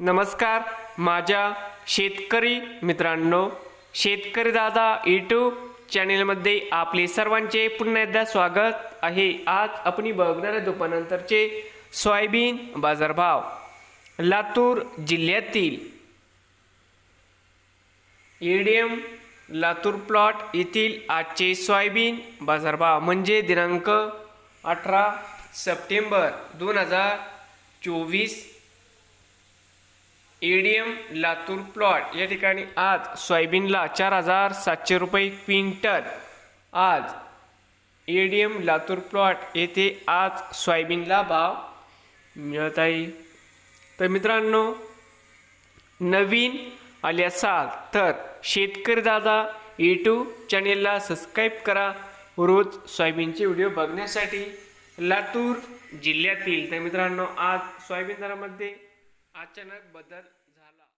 नमस्कार माझ्या शेतकरी मित्रांनो शेतकरी दादा यूट्यूब चॅनेलमध्ये आपले सर्वांचे पुन्हा एकदा स्वागत आहे. आज आपण बघणार आहे दुपारनंतरचे सोयाबीन बाजारभाव. लातूर जिल्ह्यातील एडीएम लातूर प्लॉट येथील आजचे सोयाबीन बाजारभाव म्हणजे दिनांक अठरा सप्टेंबर दोन हजार चोवीस एडीएम लातूर प्लॉट. या ठिकाणी आज सोयाबीनला चार हजार सातशे रुपये क्विंटल. आज एडीएम लातूर प्लॉट येथे आज सोयाबीनला भाव मिळत आहे. तर मित्रांनो नवीन आले असाल तर शेतकरी दादा यूट्यूब चॅनेलला सबस्क्राईब करा. रोज सोयाबीनचे व्हिडिओ बघण्यासाठी लातूर जिल्ह्यातील. तर मित्रांनो आज सोयाबीन दरामध्ये अचानक बदल